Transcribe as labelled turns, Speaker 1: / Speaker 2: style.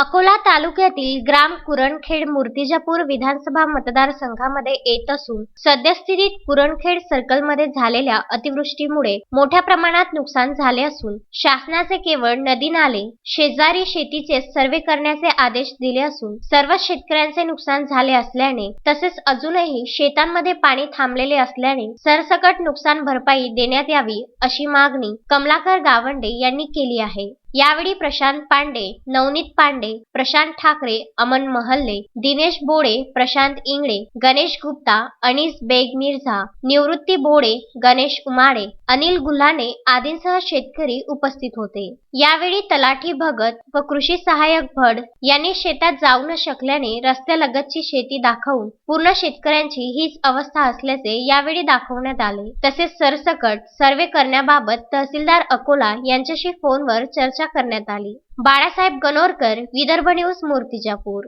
Speaker 1: अकोला तालुक्यातील ग्राम कुरणखेड मूर्तिजापूर विधानसभा मतदारसंघामध्ये येत असून सद्यस्थितीत कुरणखेड सर्कलमध्ये झालेल्या अतिवृष्टीमुळे मोठ्या प्रमाणात नुकसान झाले असून शासनाचे केवळ नदी नाले शेजारी शेतीचे सर्वे करण्याचे आदेश दिले असून सर्व शेतकऱ्यांचे नुकसान झाले असल्याने तसेच अजूनही शेतांमध्ये पाणी थांबलेले असल्याने सरसकट नुकसान भरपाई देण्यात यावी अशी मागणी कमलाकर गावंडे यांनी केली आहे. यावेळी प्रशांत पांडे नवनीत पांडे प्रशांत ठाकरे अमन महल्ले दिनेश बोडे प्रशांत इंगळे गणेश गुप्ता अनिस बेग मिर्झा निवृत्ती बोडे गणेश उमाडे अनिल गुल्हाने आदींसह शेतकरी उपस्थित होते. यावेळी तलाठी भगत व कृषी सहाय्यक भड यांनी शेतात जाऊ न शकल्याने रस्त्यालगतची शेती दाखवून पूर्ण शेतकऱ्यांची हीच अवस्था असल्याचे यावेळी दाखवण्यात आले. तसेच सरसकट सर्वे करण्याबाबत तहसीलदार अकोला यांच्याशी फोनवर चर्चा करण्यात आली. बाळासाहेब गणोरकर विदर्भ न्यूज मूर्तिजापूर.